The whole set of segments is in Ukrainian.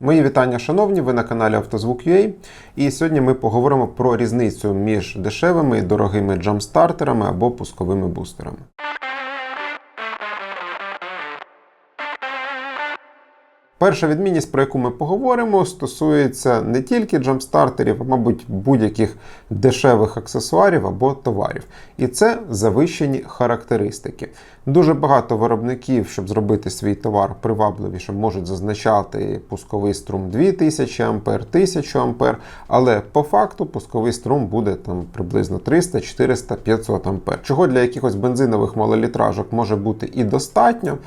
Мої вітання, шановні, ви на каналі Автозвук.ua і сьогодні ми поговоримо про різницю між дешевими і дорогими джамстартерами або пусковими бустерами. Перша відмінність, про яку ми поговоримо, стосується не тільки джамстартерів, а мабуть, будь-яких дешевих аксесуарів або товарів. І це завищені характеристики. Дуже багато виробників, щоб зробити свій товар привабливішим, можуть зазначати пусковий струм 2000 А, 1000 А, але по факту пусковий струм буде там приблизно 300, 400, 500 А. Чого для якихось бензинових малолітражок може бути і достатньо.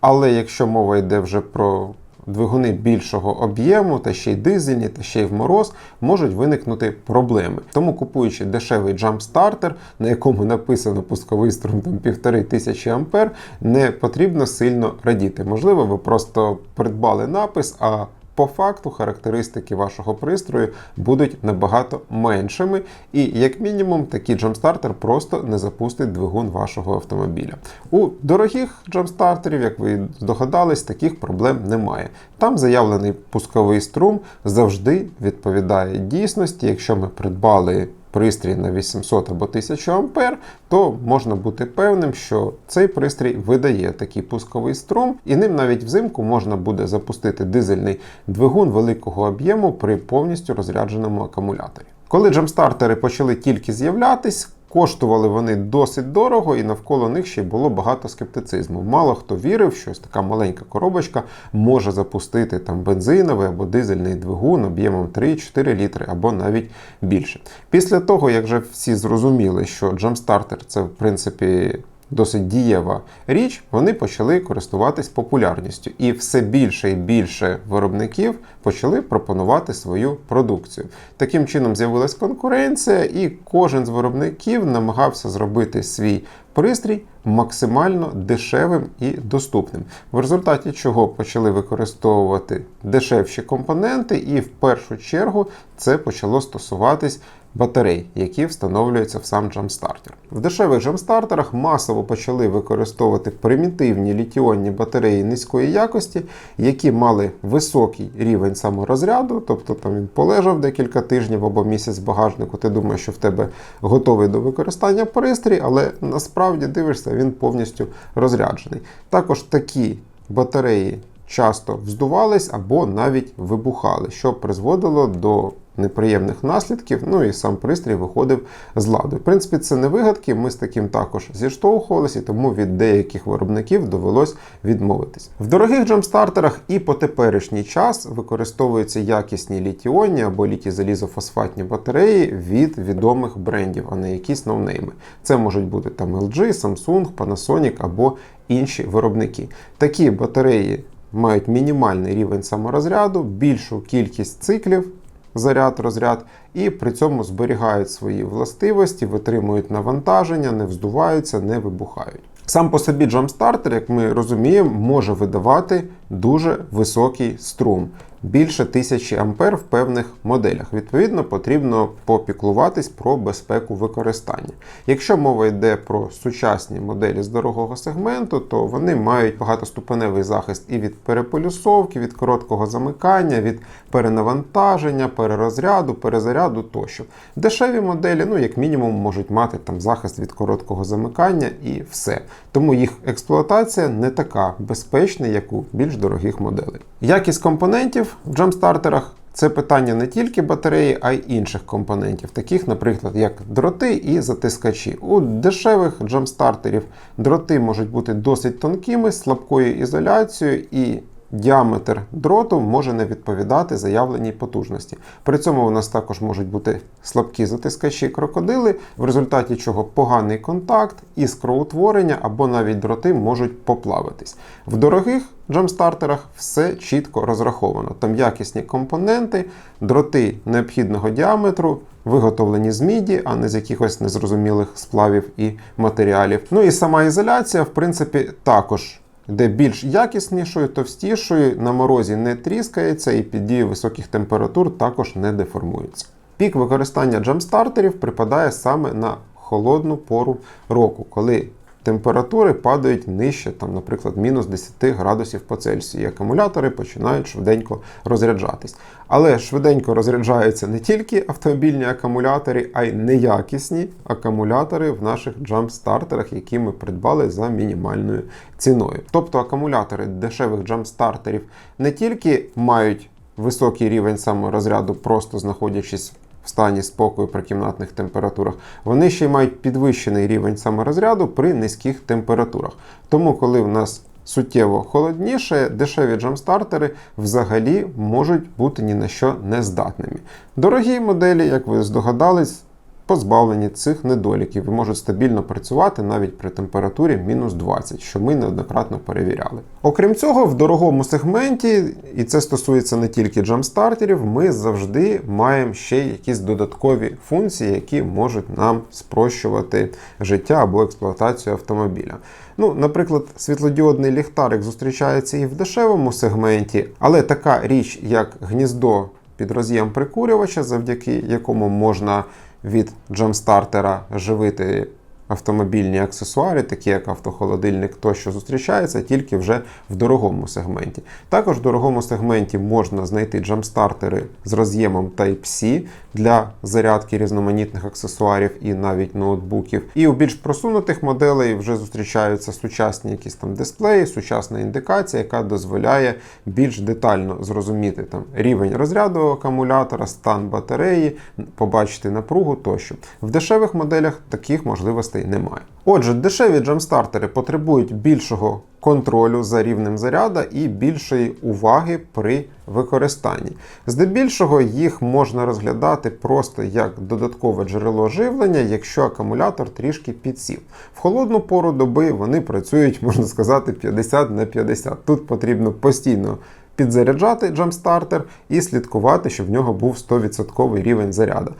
Але якщо мова йде вже про двигуни більшого об'єму, та ще й дизельні, та ще й в мороз, можуть виникнути проблеми. Тому купуючи дешевий джамп-стартер, на якому написано пусковий струм там 1500 ампер, не потрібно сильно радіти. Можливо, ви просто придбали напис, а по факту характеристики вашого пристрою будуть набагато меншими, і, як мінімум, такий джамстартер просто не запустить двигун вашого автомобіля. У дорогих джамстартерів, як ви здогадались, таких проблем немає. Там заявлений пусковий струм завжди відповідає дійсності, якщо ми придбали. Пристрій на 800 або 1000 ампер, то можна бути певним, що цей пристрій видає такий пусковий струм, і ним навіть взимку можна буде запустити дизельний двигун великого об'єму при повністю розрядженому акумуляторі. Коли джамстартери почали тільки з'являтись, Коштували вони досить дорого, і навколо них ще й було багато скептицизму. Мало хто вірив, що ось така маленька коробочка може запустити там бензиновий або дизельний двигун об'ємом 3-4 літри або навіть більше. Після того, як вже всі зрозуміли, що джамстартер це в принципі досить дієва річ, вони почали користуватись популярністю, і все більше і більше виробників почали пропонувати свою продукцію. Таким чином з'явилась конкуренція, і кожен з виробників намагався зробити свій пристрій максимально дешевим і доступним, в результаті чого почали використовувати дешевші компоненти, і в першу чергу це почало стосуватись батарей, які встановлюються в сам джамстартер. В дешевих джамстартерах масово почали використовувати примітивні літіонні батареї низької якості, які мали високий рівень саморозряду, тобто там він полежав декілька тижнів або місяць в багажнику. Ти думаєш, що в тебе готовий до використання пристрій, але насправді дивишся, він повністю розряджений. Також такі батареї часто вздувались або навіть вибухали, що призводило до неприємних наслідків, ну і сам пристрій виходив з ладу. В принципі, це не вигадки, ми з таким також зіштовхувалися, тому від деяких виробників довелось відмовитись. В дорогих джамстартерах і по теперішній час використовуються якісні літіонні або літій-залізофосфатні батареї від відомих брендів, а не якісь ноунейми. Це можуть бути там LG, Samsung, Panasonic або інші виробники. Такі батареї мають мінімальний рівень саморозряду, більшу кількість циклів заряд, розряд, і при цьому зберігають свої властивості, витримують навантаження, не вздуваються, не вибухають. Сам по собі джамстартер, як ми розуміємо, може видавати дуже високий струм. Більше 1000 ампер в певних моделях. Відповідно, потрібно попіклуватись про безпеку використання. Якщо мова йде про сучасні моделі з дорогого сегменту, то вони мають багатоступеневий захист і від переполюсовки, від короткого замикання, від перенавантаження, перерозряду, перезаряду тощо. Дешеві моделі, ну як мінімум, можуть мати там захист від короткого замикання і все. Тому їх експлуатація не така безпечна, як у більш дорогих моделей. Якість компонентів в джамстартерах це питання не тільки батареї, а й інших компонентів, таких, наприклад, як дроти і затискачі. У дешевих джамстартерів дроти можуть бути досить тонкими, слабкою ізоляцією і діаметр дроту може не відповідати заявленій потужності. При цьому у нас також можуть бути слабкі затискачі крокодили, в результаті чого поганий контакт, іскроутворення або навіть дроти можуть поплавитись. В дорогих джамстартерах все чітко розраховано. Там якісні компоненти, дроти необхідного діаметру. Виготовлені з міді, а не з якихось незрозумілих сплавів і матеріалів. Ну і сама ізоляція, в принципі, також де більш якіснішою, товстішою, на морозі не тріскається і під дією високих температур також не деформується. Пік використання джамстартерів припадає саме на холодну пору року, коли температури падають нижче, там, наприклад, мінус 10 градусів по Цельсію, і акумулятори починають швиденько розряджатись. Але швиденько розряджаються не тільки автомобільні акумулятори, а й неякісні акумулятори в наших джамп-стартерах, які ми придбали за мінімальною ціною. Тобто акумулятори дешевих джамп-стартерів не тільки мають високий рівень саморозряду, просто знаходячись в стані спокою при кімнатних температурах, вони ще й мають підвищений рівень саморозряду при низьких температурах. Тому, коли в нас суттєво холодніше, дешеві джамстартери взагалі можуть бути ні на що не здатними. Дорогі моделі, як ви здогадались, позбавлені цих недоліків і можуть стабільно працювати навіть при температурі мінус 20, що ми неоднократно перевіряли. Окрім цього, в дорогому сегменті, і це стосується не тільки джамстартерів, ми завжди маємо ще якісь додаткові функції, які можуть нам спрощувати життя або експлуатацію автомобіля. Ну, наприклад, світлодіодний ліхтарик зустрічається і в дешевому сегменті, але така річ, як гніздо під роз'єм прикурювача, завдяки якому можна від джамстартера живити автомобільні аксесуари, такі як автохолодильник, тощо зустрічається тільки вже в дорогому сегменті. Також в дорогому сегменті можна знайти джамстартери з роз'ємом Type-C для зарядки різноманітних аксесуарів і навіть ноутбуків. І у більш просунутих моделей вже зустрічаються сучасні якісь там дисплеї, сучасна індикація, яка дозволяє більш детально зрозуміти там рівень розряду акумулятора, стан батареї, побачити напругу тощо. В дешевих моделях таких можливостей немає. Отже, дешеві джамстартери потребують більшого контролю за рівнем заряда і більшої уваги при використанні. Здебільшого їх можна розглядати просто як додаткове джерело живлення, якщо акумулятор трішки підсів. В холодну пору доби вони працюють, можна сказати, 50 на 50. Тут потрібно постійно. Підзаряджати джамстартер і слідкувати, щоб в нього був 100% рівень заряду.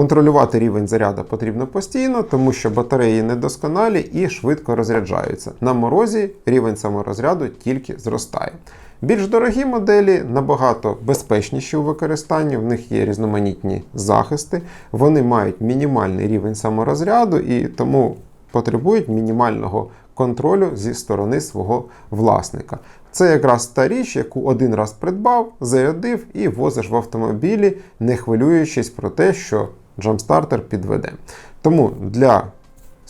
Контролювати рівень заряду потрібно постійно, тому що батареї недосконалі і швидко розряджаються. На морозі рівень саморозряду тільки зростає. Більш дорогі моделі набагато безпечніші у використанні, в них є різноманітні захисти, вони мають мінімальний рівень саморозряду і тому потребують мінімального контролю зі сторони свого власника. Це якраз та річ, яку один раз придбав, зарядив і возиш в автомобілі, не хвилюючись про те, що джамстартер підведе. Тому для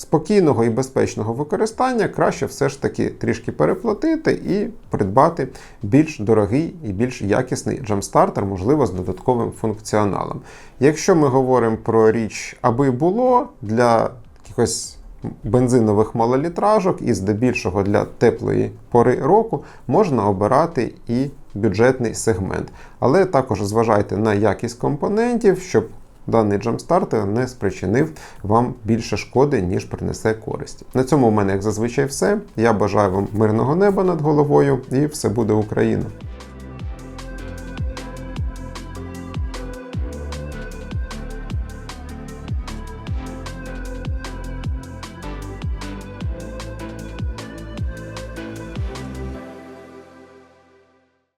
спокійного і безпечного використання краще все ж таки трішки переплатити і придбати більш дорогий і більш якісний джамстартер, можливо, з додатковим функціоналом. Якщо ми говоримо про річ, аби було для якихось бензинових малолітражок і здебільшого для теплої пори року можна обирати і бюджетний сегмент. Але також зважайте на якість компонентів, щоб даний джамстартер не спричинив вам більше шкоди, ніж принесе користь. На цьому в мене, як зазвичай, все. Я бажаю вам мирного неба над головою і все буде Україна!